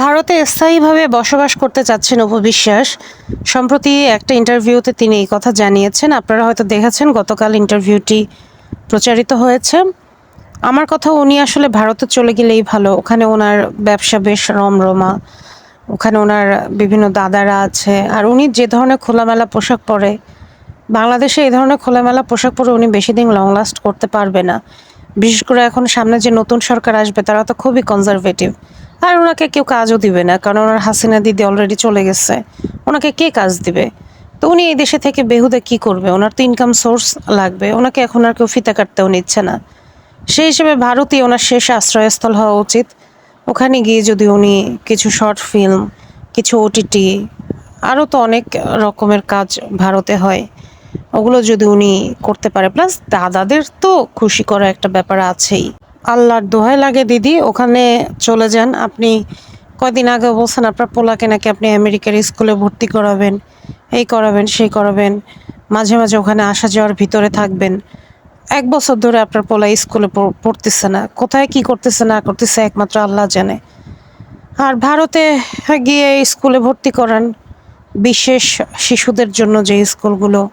ভারতে স্থায়ীভাবে বসবাস করতে চাচ্ছেন উপবিশ্বাস সম্প্রতি একটা ইন্টারভিউতে তিনি এই কথা জানিয়েছেন। আপনারা হয়তো দেখেছেন গতকাল ইন্টারভিউটি প্রচারিত হয়েছে। আমার কথা, উনি আসলে ভারতে চলে গেলেই ভালো। ওখানে ওনার ব্যবসা বেশ রমরমা। ওখানে ওনার বিভিন্ন দাদারা আছে। আর উনি যে ধরনের খোলামেলা পোশাক পরে, বাংলাদেশে এই ধরনের খোলামেলা পোশাক পরে উনি বেশি দিন লং লাস্ট করতে পারবে না। বিশেষ করে এখন সামনে যে নতুন সরকার আসবে, তারা তো খুবই কনজারভেটিভ আর ওনাকে কেউ কাজও দিবে না, কারণ ওনার হাসিনা দিদি অলরেডি চলে গেছে। ওনাকে কে কাজ দিবে? তো উনি এই দেশে থেকে বেহুদে কি করবে? ওনার তো ইনকাম সোর্স লাগবে, ওনাকে এখন আর কেউ ফিতা কাটতেও নিচ্ছে না। সেই হিসেবে ভারতই ওনার শেষ আশ্রয়স্থল হওয়া উচিত। ওখানে গিয়ে যদি উনি কিছু শর্ট ফিল্ম কিছু ওটিটি আরও তো অনেক রকমের কাজ ভারতে হয়। ওগুলো যদি উনি করতে পারে প্লাস দাদাদের তো খুশি করা একটা ব্যাপার আছেই। আল্লাহর দোহাই লাগে, দিদি। ওখানে চলে যান। আপনি কয়দিন আগে বলছেন, আপনার পোলাকে নাকি আপনি আমেরিকার স্কুলে ভর্তি করাবেন, এই করাবেন, সেই করাবেন। মাঝে মাঝে ওখানে আসা যাওয়ার ভিতরে থাকবেন। এক বছর ধরে আপনার পোলা স্কুলে পড়- পড়তেছে না। কোথায় কি করতেছে, না করতেছে, একমাত্র আল্লাহ জানে। আর ভারতে গিয়ে স্কুলে ভর্তি করান বিশেষ শিশুদের জন্য যে স্কুলগুলো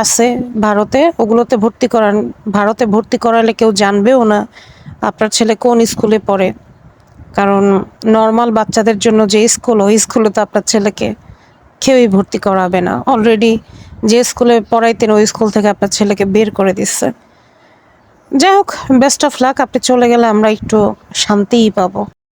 আছে ভারতে, ওগুলোতে ভর্তি করান, ভারতে ভর্তি করালে কেউ জানবেও না আপনার ছেলে কোন স্কুলে পড়ে। কারণ নর্মাল বাচ্চাদের জন্য যে স্কুল, ওই স্কুলে তো আপনার ছেলেকে কেউই ভর্তি করাবে না। অলরেডি যে স্কুলে পড়াইতেন, ওই স্কুল থেকে আপনার ছেলেকে বের করে দিচ্ছে। যাই হোক বেস্ট অফ লাক আপনি চলে গেলে আমরা একটু শান্তিই পাবো।